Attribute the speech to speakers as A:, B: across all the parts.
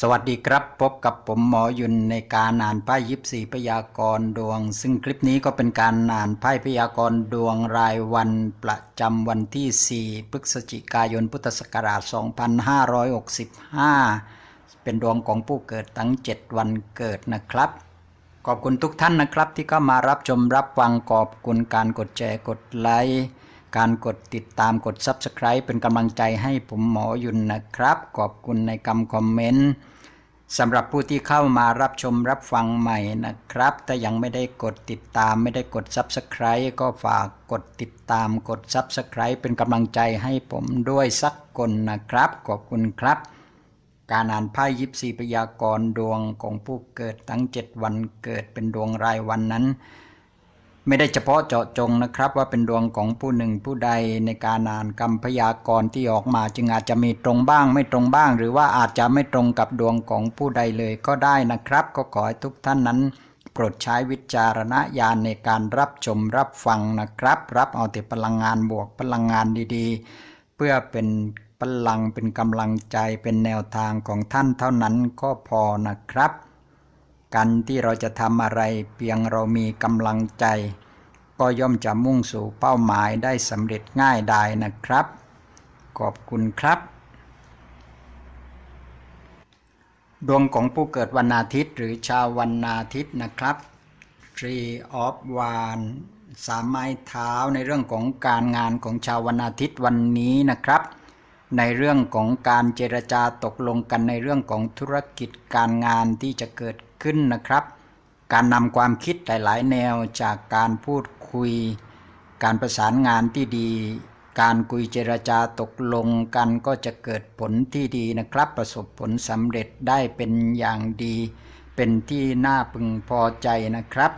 A: สวัสดีครับ พบกับผมหมอยุนในการอ่านไพ่ยิบสี่พยากรดวง ซึ่งคลิปนี้ก็เป็นการอ่านไพ่พยากรดวงรายวันประจำวันที่ 4 พฤศจิกายนพุทธศักราช 2565 เป็นดวงของผู้เกิดทั้ง 7 วันเกิดนะครับ ขอบคุณทุกท่านนะครับที่เข้ามารับชมรับฟังขอบคุณการกดแชร์กดไลค์ การกดติดตามกด Subscribe เป็นกำลังใจให้ผมหมอยุนนะครับ ขอบคุณในคำคอมเมนต์สำหรับผู้ที่เข้ามารับชมรับฟังใหม่นะครับ ถ้ายังไม่ได้กดติดตามไม่ได้กด Subscribe ก็ฝากกดติดตามกด Subscribe เป็นกำลังใจให้ผมด้วยสักคนนะครับ ขอบคุณครับ การอ่านไพ่ยิปซีพยากรณ์ดวงของผู้เกิดทั้ง 7 วันเกิดเป็นดวงรายวันนั้น ไม่ได้เฉพาะเจาะจงนะครับ ว่าเป็นดวงของผู้หนึ่งผู้ใดในการอ่านคำพยากรณ์ที่ออกมาจึงอาจจะมีตรงบ้าง ไม่ตรงบ้าง หรือว่าอาจจะไม่ตรงกับดวงของผู้ใดเลยก็ได้นะครับ ก็ขอให้ทุกท่านนั้นโปรดใช้วิจารณญาณในการรับชมรับฟังนะครับ รับเอาแต่พลังงานบวกพลังงานดีๆ เพื่อเป็นพลังเป็นกำลังใจเป็นแนวทางของท่านเท่านั้นก็พอนะครับ การที่เราจะทำอะไรเพียงเรามีกำลังใจ ก็ย่อมจะมุ่งสู่เป้าหมายได้สำเร็จง่ายดายนะครับ ขอบคุณครับ ดวงของผู้เกิดวันอาทิตย์หรือชาววันอาทิตย์นะครับ Tree of One สามไม้เท้าในเรื่องของการงานของชาววันอาทิตย์วันนี้นะครับ ในเรื่องของการเจรจาตกลงกันในเรื่องของธุรกิจการงานที่จะเกิด ขึ้นนะครับ การนำความคิดหลาย ๆ แนวจากการพูดคุย การประสานงานที่ดี การคุยเจรจาตกลงกันก็จะเกิดผลที่ดีนะครับ ประสบผลสำเร็จได้เป็นอย่างดี เป็นที่น่าพึงพอใจนะครับ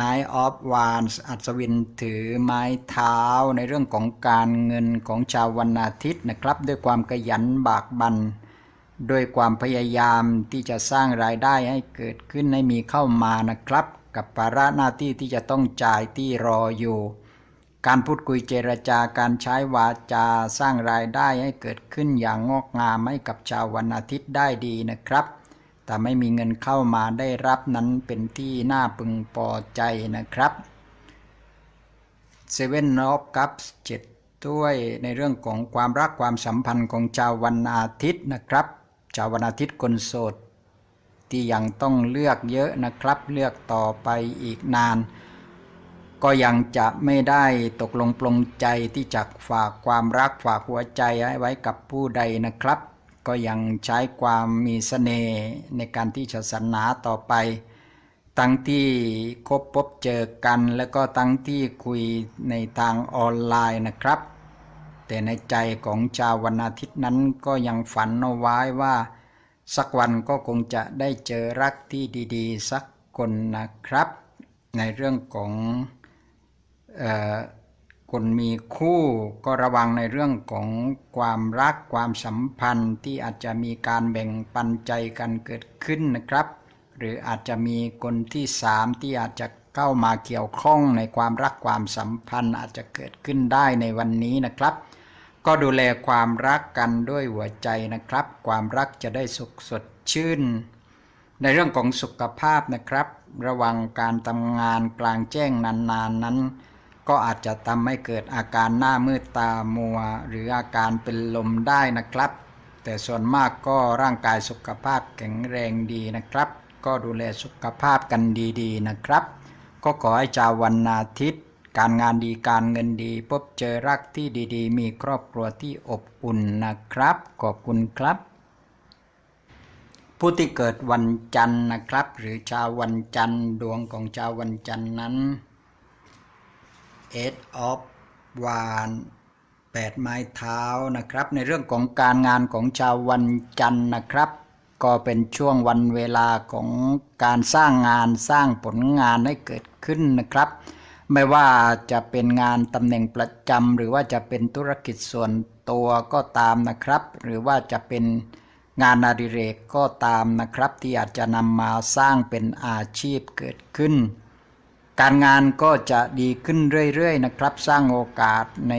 A: นายออฟวานส์อัศวินถือไม้เท้าในเรื่องของการเงินของชาววันอาทิตย์นะครับ ด้วยความขยันบากบัน ด้วยความพยายามที่จะสร้างรายได้ให้เกิดขึ้นให้มีเข้ามานะครับ กับภาระหน้าที่ที่จะต้องจ่ายที่รออยู่ การพูดคุยเจรจาการใช้วาจาสร้างรายได้ให้เกิดขึ้นอย่างงอกงามให้กับชาววันอาทิตย์ได้ดีนะครับแต่ไม่มีเงินเข้ามาได้รับนั้นเป็นที่น่าพึงพอใจนะครับเซเว่นออฟคัพเจ็ดด้วยในเรื่องของความรักความสัมพันธ์ของชาววันอาทิตย์นะครับ ชาววันอาทิตย์คนโสด ที่ยังต้องเลือกเยอะนะครับ เลือกต่อไปอีกนาน ก็ยังจะไม่ได้ตกลงปลงใจที่จะฝากความรักฝากหัวใจไว้กับผู้ใดนะครับ ก็ยังใช้ความมีเสน่ห์ในการที่จะสรรหาต่อไปทั้งที่คบพบเจอกัน แล้วก็ทั้งที่คุยในทางออนไลน์นะครับ แต่ในใจของชาววันอาทิตย์นั้นก็ยังฝันเอาไว้ว่า สักวันก็คงจะได้เจอรักที่ดีๆ สักคนนะครับ ในเรื่องของออคนมีคู่ก็ระวังในเรื่องของความรักความสัมพันธ์ที่อาจจะมีการแบ่งปันใจกันเกิดขึ้นนะครับ หรืออาจจะมีคนที่สามที่อาจจะเข้ามาเกี่ยวข้องในความรักความสัมพันธ์อาจจะเกิดขึ้นได้ในวันนี้นะครับ ก็ดูแลความรักกันด้วยหัวใจนะครับ ความรักจะได้สุขสดชื่น ในเรื่องของสุขภาพนะครับ ระวังการทำงานกลางแจ้งนานๆนนนั้น ก็อาจจะทำให้เกิดอาการหน้ามืดตามัว หรืออาการเป็นลมได้นะครับ แต่ส่วนมากก็ร่างกายสุขภาพแข็งแรงดีนะครับ ก็ดูแลสุขภาพกันดีๆนะครับ ก็ขอให้ชาววันอาทิตย์ การงานดีการเงินดีพบเจอรักที่ดีๆ มีครอบครัวที่อบอุ่นนะครับ ขอบคุณครับ ผู้ที่เกิดวันจันทร์นะครับ หรือชาววันจันทร์ดวงของชาววันจันทร์นั้น Eight of w a n แปดไม้เท้านะครับ ในเรื่องของการงานของชาววันจันทร์นะครับ ก็เป็นช่วงวันเวลาของการสร้างงานสร้างผลงานให้เกิดขึ้นนะครับ ไม่ว่าจะเป็นงานตำแหน่งประจำหรือว่าจะเป็นธุรกิจส่วนตัวก็ตามนะครับ หรือว่าจะเป็นงานอดิเรกก็ตามนะครับ ที่อาจจะนำมาสร้างเป็นอาชีพเกิดขึ้น การงานก็จะดีขึ้นเรื่อยๆนะครับ สร้างโอกาสใน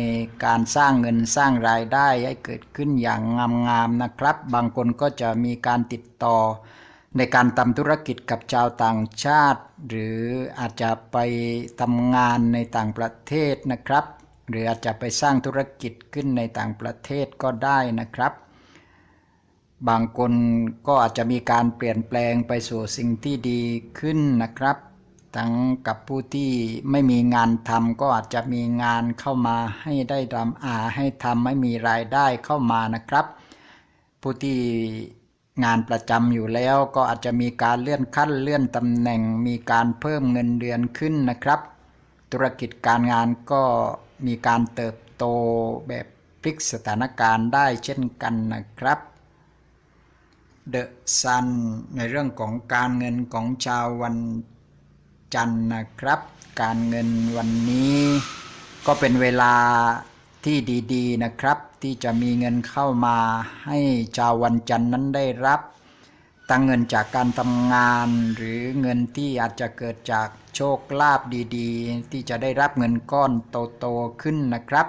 A: การสร้างเงินสร้างรายได้ให้เกิดขึ้นอย่างงามๆนะครับ บางคนก็จะมีการติดต่อ ในการทำธุรกิจกับชาวต่างชาติ หรืออาจจะไปทำงานในต่างประเทศนะครับ หรืออาจจะไปสร้างธุรกิจขึ้นในต่างประเทศก็ได้นะครับ บางคนก็อาจจะมีการเปลี่ยนแปลงไปสู่สิ่งที่ดีขึ้นนะครับ ทั้งกับผู้ที่ไม่มีงานทำก็อาจจะมีงานเข้ามาให้ได้ทำอาให้ทำให้มีรายได้เข้ามานะครับ ผู้ที่ งานประจำอยู่แล้วก็อาจจะมีการเลื่อนขั้นเลื่อนตำแหน่ง มีการเพิ่มเงินเดือนขึ้นนะครับ ธุรกิจการงานก็มีการเติบโตแบบพลิกสถานการณ์ได้เช่นกันนะครับเดอะซันในเรื่องของการเงินของชาววันจันทร์นะครับ การเงินวันนี้ก็เป็นเวลาที่ดี ๆ นะครับ ที่จะมีเงินเข้ามาให้ชาววันจันทร์นั้นได้รับ ตั้งเงินจากการทำงาน หรือเงินที่อาจจะเกิดจากโชคลาภดีๆ ที่จะได้รับเงินก้อนโตๆขึ้นนะครับ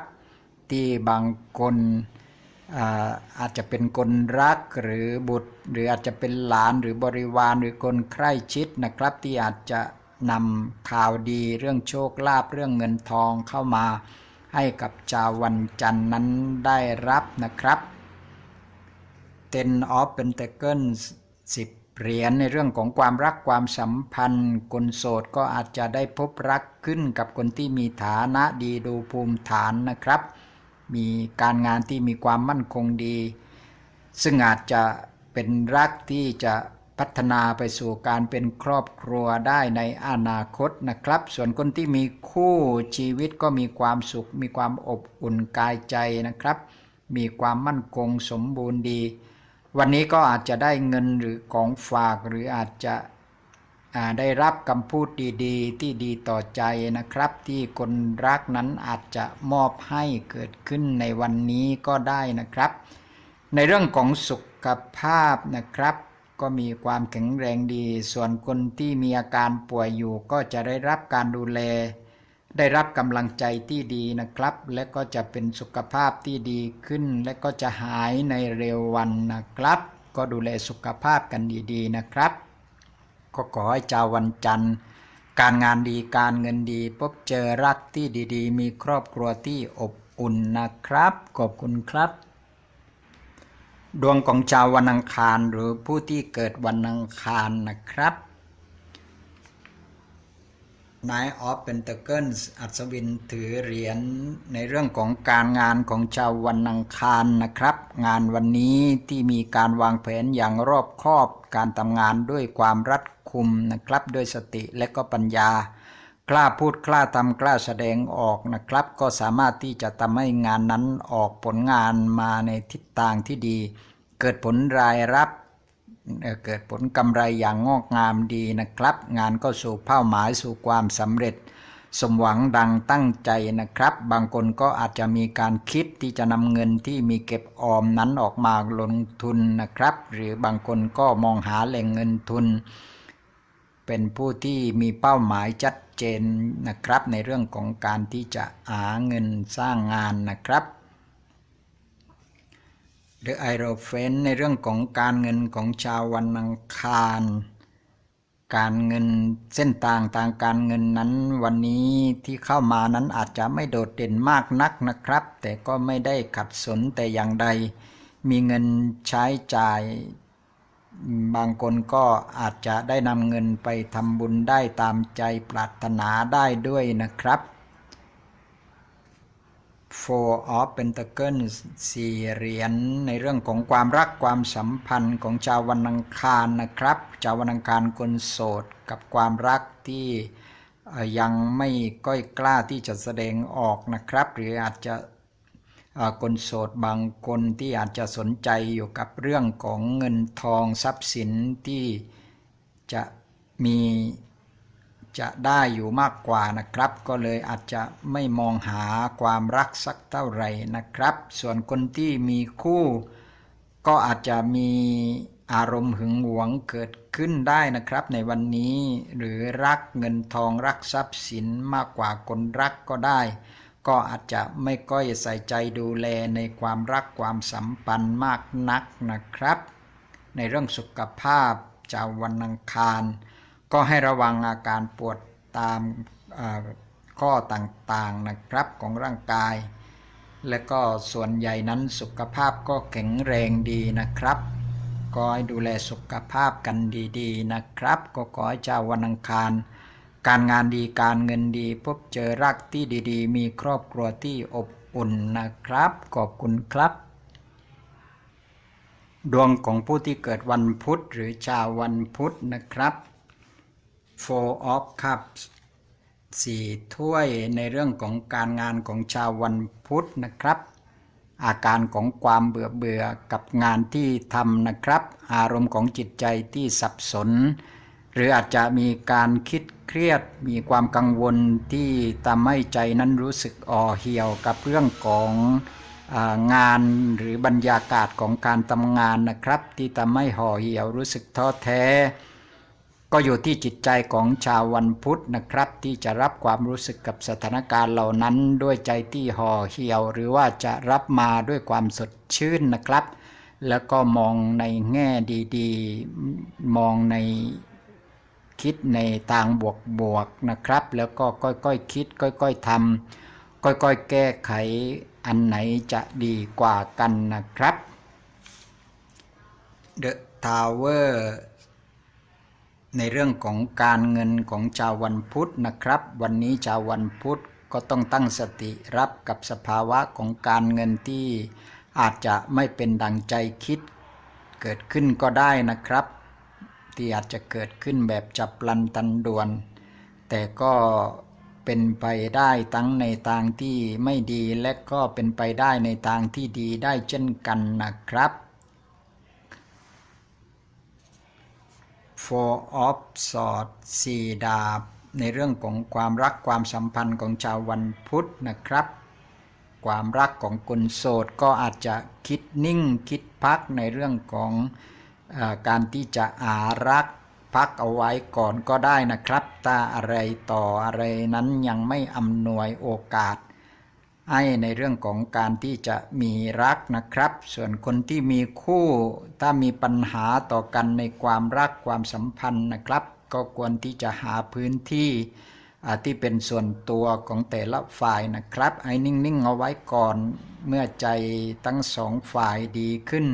A: ที่บางคนอาอาจจะเป็นคนรักหรือบุตร หรืออาจจะเป็นหลานหรือบริวารหรือคนใกล้ชิดนะครับ ที่อาจจะนำข่าวดีเรื่องโชคลาภเรื่องเงินทองเข้ามา ให้กับชาววันจันทร์นั้นได้รับนะครับ Ten of Pentacles 10 เหรียญในเรื่องของความรักความสัมพันธ์ คนโสดก็อาจจะได้พบรักขึ้นกับคนที่มีฐานะดีดูภูมิฐานนะครับ มีการงานที่มีความมั่นคงดี ซึ่งอาจจะเป็นรักที่จะ พัฒนาไปสู่การเป็นครอบครัวได้ในอนาคตนะครับ ส่วนคนที่มีคู่ชีวิตก็มีความสุข มีความอบอุ่นกายใจนะครับ มีความมั่นคงสมบูรณ์ดี วันนี้ก็อาจจะได้เงินหรือของฝากหรืออาจจะได้รับคำพูดดีๆ ที่ดีต่อใจนะครับ ที่คนรักนั้นอาจจะมอบให้เกิดขึ้นในวันนี้ก็ได้นะครับ ในเรื่องของสุขภาพนะครับ ก็มีความแข็งแรงดี ส่วนคนที่มีอาการป่วยอยู่ก็จะได้รับการดูแล ได้รับกำลังใจที่ดีนะครับ และก็จะเป็นสุขภาพที่ดีขึ้น และก็จะหายในเร็ววันนะครับ ก็ดูแลสุขภาพกันดีๆนะครับ ก็ขอให้ชาววันจันทร์การงานดีการเงินดีพบเจอรักที่ดีๆ มีครอบครัวที่อบอุ่นนะครับ ขอบคุณครับ ดวงของชาววันอังคารหรือผู้ที่เกิดวันอังคารนะครับ Nine of Pentacles อัศวินถือเหรียญในเรื่องของการงานของชาววันอังคารนะครับ งานวันนี้ที่มีการวางแผนอย่างรอบคอบ การทำงานด้วยความรัดกุมนะครับ ด้วยสติและก็ปัญญา กล้าพูดกล้าทำกล้าแสดงออกนะครับ ก็สามารถที่จะทำให้งานนั้นออกผลงานมาในทิศทางที่ดี เกิดผลรายรับเเกิดผลกำไรอย่างงอกงามดีนะครับ งานก็สู่เป้าหมายสู่ความสำเร็จ สมหวังดังตั้งใจนะครับ บางคนก็อาจจะมีการคิดที่จะนำเงินที่มีเก็บออมนั้นออกมาลงทุนนะครับ หรือบางคนก็มองหาแหล่งเงินทุน เป็นผู้ที่มีเป้าหมายชัดเจนนะครับ ในเรื่องของการที่จะหาเงินสร้างงานนะครับหรือไอโรเฟนในเรื่องของการเงินของชาววันอังคาร การเงินเส้นต่างทางการเงินนั้นวันนี้ที่เข้ามานั้นอาจจะไม่โดดเด่นมากนักนะครับ แต่ก็ไม่ได้ขัดสนแต่อย่างใด มีเงินใช้จ่าย บางคนก็อาจจะได้นำเงินไปทำบุญได้ตามใจปรารถนาได้ด้วยนะครับ Four of Pentacles สี่เหรียญในเรื่องของความรักความสัมพันธ์ของชาววันอังคารนะครับชาววันอังคารคนโสดกับความรักที่ยังไม่ก้อยกล้าที่จะแสดงออกนะครับ หรืออาจจะ คนโสดบางคนที่อาจจะสนใจอยู่กับเรื่องของเงินทองทรัพย์สินที่จะมีจะได้อยู่มากกว่านะครับ ก็เลยอาจจะไม่มองหาความรักสักเท่าไหร่นะครับ ส่วนคนที่มีคู่ ก็อาจจะมีอารมณ์หึงหวงเกิดขึ้นได้นะครับในวันนี้หรือรักเงินทองรักทรัพย์สินมากกว่าคนรักก็ได้ ก็อาจจะไม่ก้อยใส่ใจดูแลในความรักความสัมพันธ์มากนักนะครับ ในเรื่องสุขภาพจาววันอังคาร ก็ให้ระวังอาการปวดตามข้อต่างๆนะครับของร่างกาย และก็ส่วนใหญ่นั้นสุขภาพก็แข็งแรงดีนะครับก็ให้ดูแลสุขภาพกันดีๆนะครับ ก็ขอให้เจ้าวันอังคาร การงานดีการเงินดีพบเจอรักที่ดีๆ มีครอบครัวที่อบอุ่นนะครับ ขอบคุณครับ ดวงของผู้ที่เกิดวันพุธหรือชาววันพุธนะครับ Four of Cups สี่ถ้วยในเรื่องของการงานของชาววันพุธนะครับ อาการของความเบื่อเบื่อกับงานที่ทำนะครับ อารมณ์ของจิตใจที่สับสน หรืออาจจะมีการคิดเครียดมีความกังวลที่ทำให้ใจนั้นรู้สึกอ่อเหี่ยวกับเรื่องขององานหรือบรรยากาศของการทำงานนะครับ ที่ทำให้ห่อเหี่ยวรู้สึกท้อแท้ ก็อยู่ที่จิตใจของชาววันพุธนะครับ ที่จะรับความรู้สึกกับสถานการณ์เหล่านั้นด้วยใจที่ห่อเหี่ยว หรือว่าจะรับมาด้วยความสดชื่นนะครับ แล้วก็มองในแง่ดีๆ มองใน คิดในทางบวกๆนะครับ แล้วก็ค่อยๆคิด ค่อยๆทำค่อยๆแก้ไขอันไหนจะดีกว่ากันนะครับ The Tower ในเรื่องของการเงินของชาววันพุธนะครับ วันนี้ชาววันพุธก็ต้องตั้งสติรับกับสภาวะของการเงินที่อาจจะไม่เป็นดังใจคิดเกิดขึ้นก็ได้นะครับ ที่อาจจะเกิดขึ้นแบบจับพลันตันด่วน แต่ก็เป็นไปได้ทั้งในทางที่ไม่ดีและก็เป็นไปได้ในทางที่ดีได้เช่นกันนะครับ Four of Swords สี่ดาบ ในเรื่องของความรักความสัมพันธ์ของชาววันพุธนะครับ ความรักของคนโสดก็อาจจะคิดนิ่งคิดพักในเรื่องของ การที่จะอารักพักเอาไว้ก่อนก็ได้นะครับ ถ้าอะไรต่ออะไรนั้นยังไม่อำนวยโอกาส ให้ในเรื่องของการที่จะมีรักนะครับ ส่วนคนที่มีคู่ ถ้ามีปัญหาต่อกันในความรักความสัมพันธ์นะครับ ก็ควรที่จะหาพื้นที่ที่เป็นส่วนตัวของแต่ละฝ่ายนะครับ ให้นิ่งๆเอาไว้ก่อน เมื่อใจทั้งสองฝ่ายดีขึ้น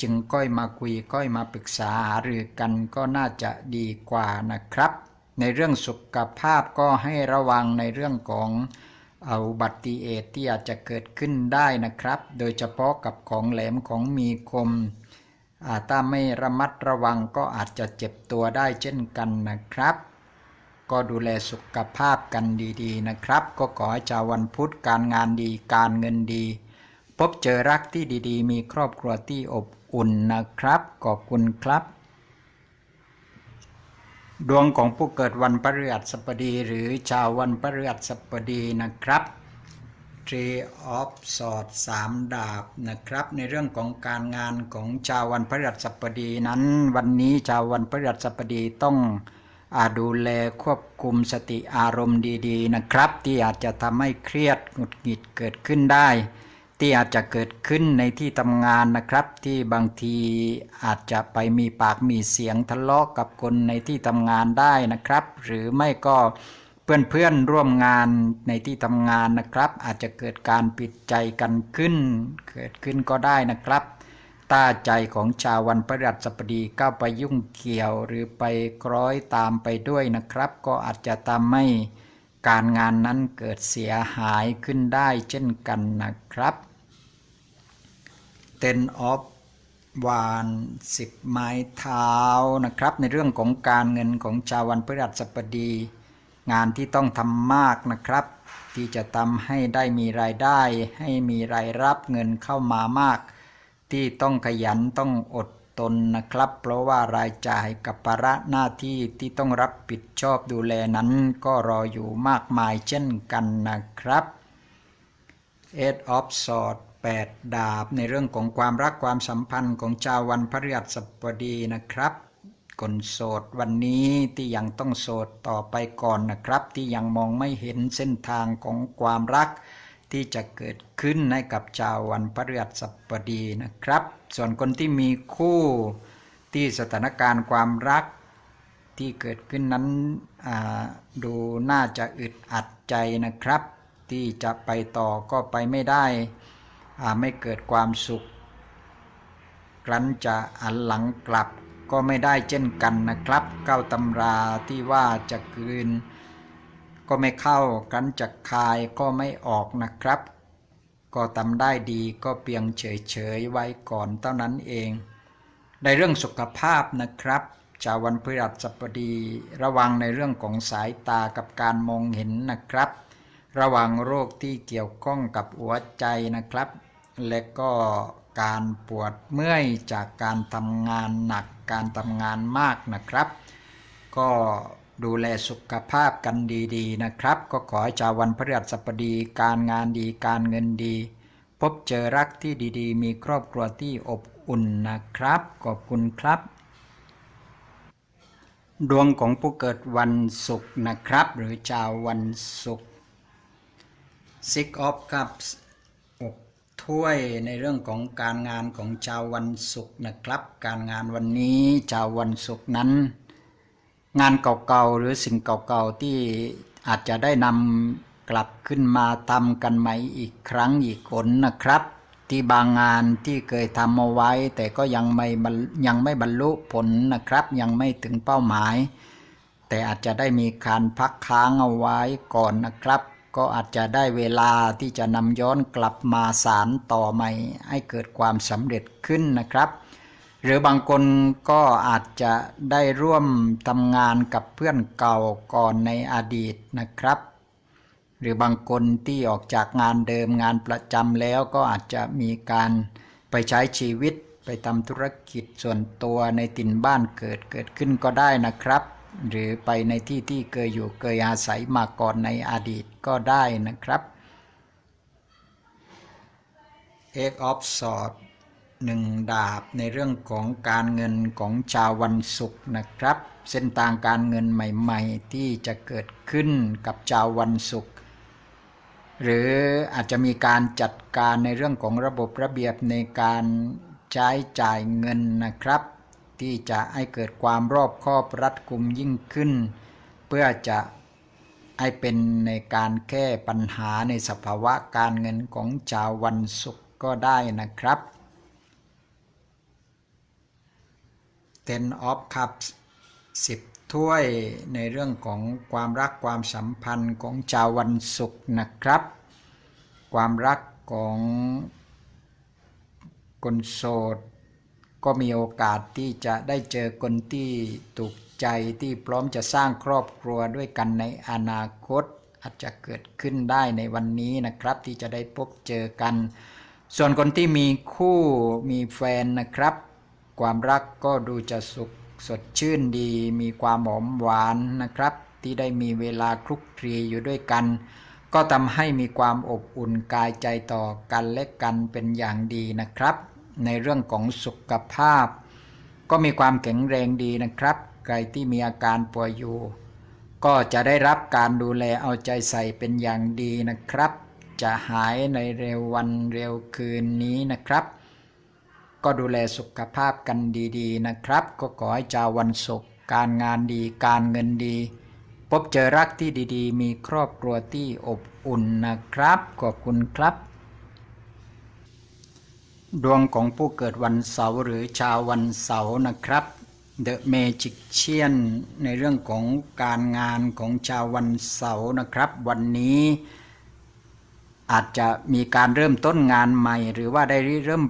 A: จึงก้อยมาคุยก้อยมาปรึกษาหารือกันก็น่าจะดีกว่านะครับ ในเรื่องสุขภาพก็ให้ระวังในเรื่องของอุบัติเหตุที่อาจจะเกิดขึ้นได้นะครับ โดยเฉพาะกับของแหลมของมีคมถ้าไม่ระมัดระวังก็อาจจะเจ็บตัวได้เช่นกันนะครับ ก็ดูแลสุขภาพกันดีๆนะครับ ก็ขอให้ชาววันพุธการงานดีการเงินดี พบเจอรักที่ดีๆ มีครอบครัวที่อบ อุ่นนะครับ ขอบคุณครับ ดวงของผู้เกิดวันพฤหัสบดีหรือชาววันพฤหัสบดีนะครับ Tree of Swords สามดาบนะครับ ในเรื่องของการงานของชาววันพฤหัสบดีนั้น วันนี้ชาววันพฤหัสบดีต้องอาดูแลควบคุมสติอารมณ์ดีๆนะครับ ที่อาจจะทำให้เครียดหงุดหงิดเกิดขึ้นได้ ที่อาจจะเกิดขึ้นในที่ทำงานนะครับ ที่บางทีอาจจะไปมีปากมีเสียงทะเลาะกับคนในที่ทำงานได้นะครับ หรือไม่ก็เพื่อนเพื่อนๆร่วมงานในที่ทำงานนะครับ อาจจะเกิดการปิดใจกันขึ้น เกิดขึ้นก็ได้นะครับตาใจของชาววันพฤหัสบดีก้าไปยุ่งเกี่ยวหรือไปคล้อยตามไปด้วยนะครับ ก็อาจจะทำให้ การงานนั้นเกิดเสียหายขึ้นได้เช่นกันนะครับ Ten of วานสิบไม้เท้านะครับ ในเรื่องของการเงินของชาววันพฤหัสบดี งานที่ต้องทำมากนะครับ ที่จะทำให้ได้มีรายได้ ให้มีรายรับเงินเข้ามามาก ที่ต้องขยันต้องอด ทนนะครับ เพราะว่ารายจ่ายกับภาระหน้าที่ที่ต้องรับผิดชอบดูแลนั้นก็รออยู่มากมายเช่นกันนะครับ Eight of Swords 8ดาบในเรื่องของความรักความสัมพันธ์ของชาววันพฤหัสบดีนะครับคนโสดวันนี้ที่ยังต้องโสดต่อไปก่อนนะครับ ที่ยังมองไม่เห็นเส้นทางของความรัก ที่จะเกิดขึ้นให้กับชาววันพฤหัสบดีนะครับ ส่วนคนที่มีคู่ที่สถานการณ์ความรักที่เกิดขึ้นนั้นดูน่าจะอึดอัดใจนะครับ ที่จะไปต่อก็ไปไม่ได้ไม่เกิดความสุข ครั้นจะหันหลังกลับก็ไม่ได้เช่นกันนะครับ เก้าตำราที่ว่าจะกลืน ก็ไม่เข้าครั้นจะคายก็ไม่ออกนะครับ ก็ทำได้ดีก็เพียงเฉยๆไว้ก่อนเท่านั้นเอง ในเรื่องสุขภาพนะครับชาววันพฤหัสบดีระวังในเรื่องของสายตากับการมองเห็นนะครับ ระวังโรคที่เกี่ยวข้องกับหัวใจนะครับ และก็การปวดเมื่อยจากการทำงานหนักการทำงานมากนะครับ ก็ ดูแลสุขภาพกันดีๆนะครับ ก็ขอให้ชาววันพฤหัสบดี การงานดีการเงินดี พบเจอรักที่ดีๆ มีครอบครัวที่อบอุ่นนะครับ ขอบคุณครับ ดวงของผู้เกิดวันศุกร์นะครับ หรือชาววันศุกร์ Six of Cups อกถ้วยในเรื่องของการงานของชาววันศุกร์นะครับ การงานวันนี้ชาววันศุกร์นั้น งานเก่าๆหรือสิ่งเก่าๆที่อาจจะได้นำกลับขึ้นมาทำกันใหม่อีกครั้งอีกผลนะครับ ที่บางงานที่เคยทำเอาไว้ แต่ก็ยังไม่ยังไม่บรรลุผลนะครับ ยังไม่ถึงเป้าหมาย แต่อาจจะได้มีการพักค้างเอาไว้ก่อนนะครับ ก็อาจจะได้เวลาที่จะนำย้อนกลับมาสารต่อใหม่ ให้เกิดความสำเร็จขึ้นนะครับ หรือบางคนก็อาจจะได้ร่วมทำงานกับเพื่อนเก่าก่อนในอดีตนะครับ หรือบางคนที่ออกจากงานเดิมงานประจำแล้วก็อาจจะมีการไปใช้ชีวิตไปทำธุรกิจส่วนตัวในถิ่นบ้านเกิดเกิดขึ้นก็ได้นะครับ หรือไปในที่ที่เคยอยู่เคยอาศัยมาก่อนในอดีตก็ได้นะครับ e g g of Swords หนึ่งดาบในเรื่องของการเงินของชาววันศุกร์นะครับ เส้นทางการเงินใหม่ๆ ที่จะเกิดขึ้นกับชาววันศุกร์หรืออาจจะมีการจัดการในเรื่องของระบบระเบียบในการใช้จ่ายเงินนะครับ ที่จะให้เกิดความรอบคอบรัดกุมยิ่งขึ้น เพื่อจะให้เป็นในการแก้ปัญหาในสภาวะการเงินของชาววันศุกร์ก็ได้นะครับ Ten of Cups 10ถ้วยในเรื่องของความรักความสัมพันธ์ของชาววันศุกร์นะครับ ความรักของคนโสดก็มีโอกาสที่จะได้เจอคนที่ถูกใจที่พร้อมจะสร้างครอบครัวด้วยกันในอนาคตอาจจะเกิดขึ้นได้ในวันนี้นะครับ ที่จะได้พบเจอกัน ส่วนคนที่มีคู่มีแฟนนะครับ ความรักก็ดูจะสุขสดชื่นดี มีความหอมหวานนะครับ ที่ได้มีเวลาคลุกคลีอยู่ด้วยกัน ก็ทำให้มีความอบอุ่นกายใจต่อกันและกันเป็นอย่างดีนะครับ ในเรื่องของสุขภาพ ก็มีความแข็งแรงดีนะครับ ใครที่มีอาการป่วยอยู่ ก็จะได้รับการดูแลเอาใจใส่เป็นอย่างดีนะครับ จะหายในเร็ววันเร็วคืนนี้นะครับ ก็ดูแลสุขภาพกันดีๆนะครับ ก็ขอให้ชาววันศุกร์การงานดีการเงินดี พบเจอรักที่ดีๆ มีครอบครัวที่อบอุ่นนะครับ ขอบคุณครับ ดวงของผู้เกิดวันเสาร์หรือชาววันเสาร์นะครับ The Magician ในเรื่องของการงานของชาววันเสาร์นะครับ วันนี้ อาจจะมีการเริ่มต้นงานใหม่ หรือว่าได้ริเริ่ม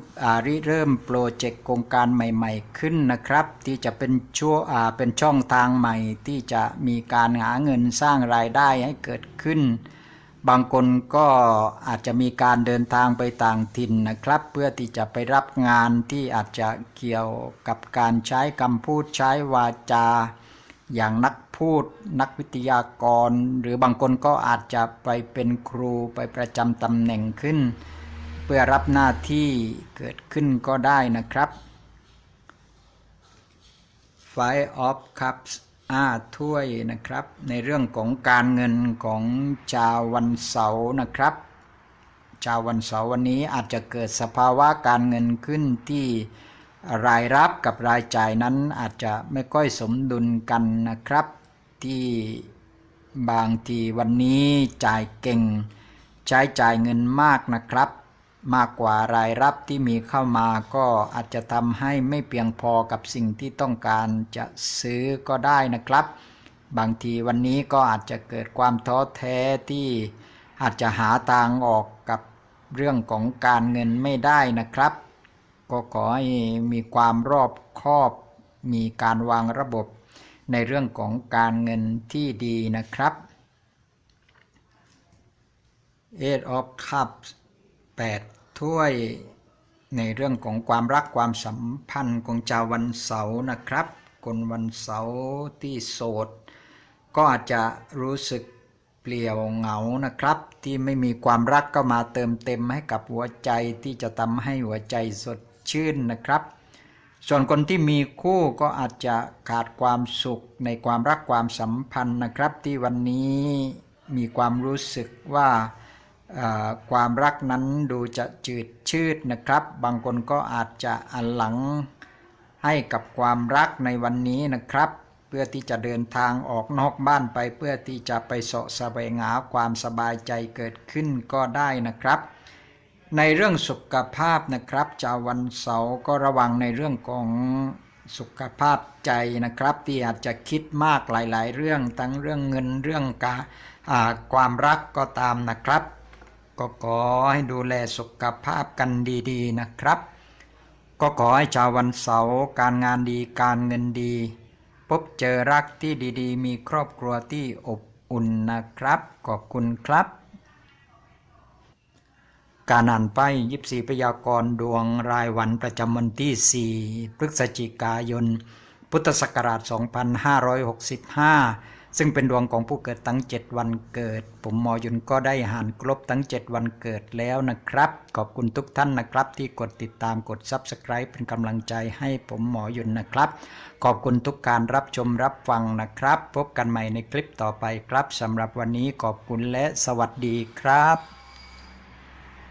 A: ริเริ่มโปรเจกต์โครงการใหม่ ๆ ขึ้นนะครับ ที่จะเป็นช่วเป็นช่องทางใหม่ ที่จะมีการหาเงินสร้างรายได้ให้เกิดขึ้น บางคนก็อาจจะมีการเดินทางไปต่างถิ่นนะครับ เพื่อที่จะไปรับงานที่อาจจะเกี่ยวกับการใช้คำพูดใช้วาจา อย่างนัก พูดนักวิทยากร หรือบางคนก็อาจจะไปเป็นครูไปประจำตำแหน่งขึ้น เพื่อรับหน้าที่เกิดขึ้นก็ได้นะครับ Five of Cups อ้าถ้วยนะครับ ในเรื่องของการเงินของชาววันเสาร์นะครับชาววันเสาร์วันนี้อาจจะเกิดสภาวะการเงินขึ้นที่รายรับกับรายจ่ายนั้นอาจจะไม่ค่อยสมดุลกันนะครับ ที่บางทีวันนี้จ่ายเก่ง ใช้จ่ายเงินมากนะครับ มากกว่ารายรับที่มีเข้ามาก็อาจจะทำให้ไม่เพียงพอกับสิ่งที่ต้องการจะซื้อก็ได้นะครับ บางทีวันนี้ก็อาจจะเกิดความท้อแท้ที่อาจจะหาทางออกกับเรื่องของการเงินไม่ได้นะครับ ก็ขอให้มีความรอบคอบ มีการวางระบบ ในเรื่องของการเงินที่ดีนะครับ Eight of Cups 8 ถ้วยในเรื่องของความรักความสัมพันธ์ของชาววันเสาร์นะครับ คนวันเสาร์ที่โสด ก็อาจจะรู้สึกเปลี่ยวเหงานะครับ ที่ไม่มีความรักก็มาเติมเต็มให้กับหัวใจที่จะทำให้หัวใจสดชื่นนะครับ ส่วนคนที่มีคู่ก็อาจจะขาดความสุขในความรักความสัมพันธ์นะครับ ที่วันนี้มีความรู้สึกว่าความรักนั้นดูจะจืดชืดนะครับ บางคนก็อาจจะอันหลังให้กับความรักในวันนี้นะครับ เพื่อที่จะเดินทางออกนอกบ้านไป เพื่อที่จะไปเสาะแสวงหาความสบายใจเกิดขึ้นก็ได้นะครับ ในเรื่องสุขภาพนะครับชาววันเสาร์ก็ระวังในเรื่องของสุขภาพใจนะครับ ที่อาจจะคิดมากหลาย ๆ เรื่องทั้งเรื่องเงินเรื่องกาความรักก็ตามนะครับ ก็ขอให้ดูแลสุขภาพกันดีๆนะครับ ก็ขอให้ชาววันเสาร์การงานดีการเงินดี พบเจอรักที่ดีๆ มีครอบครัวที่อบอุ่นนะครับ ขอบคุณครับ การอ่านไปยิบสีพยากรณ์ดวงรายวันประจำวันที่ 4 พฤศจิกายน พุทธศักราช 2565 ซึ่งเป็นดวงของผู้เกิดทั้ง 7 วันเกิด ผมหมอยุนก็ได้หารครบทั้ง 7 วันเกิดแล้วนะครับ ขอบคุณทุกท่านนะครับที่กดติดตามกด Subscribe เป็นกำลังใจให้ผมหมอยุนนะครับ ขอบคุณทุกการรับชมรับฟังนะครับ พบกันใหม่ในคลิปต่อไปครับสำหรับวันนี้ขอบคุณและสวัสดีครับ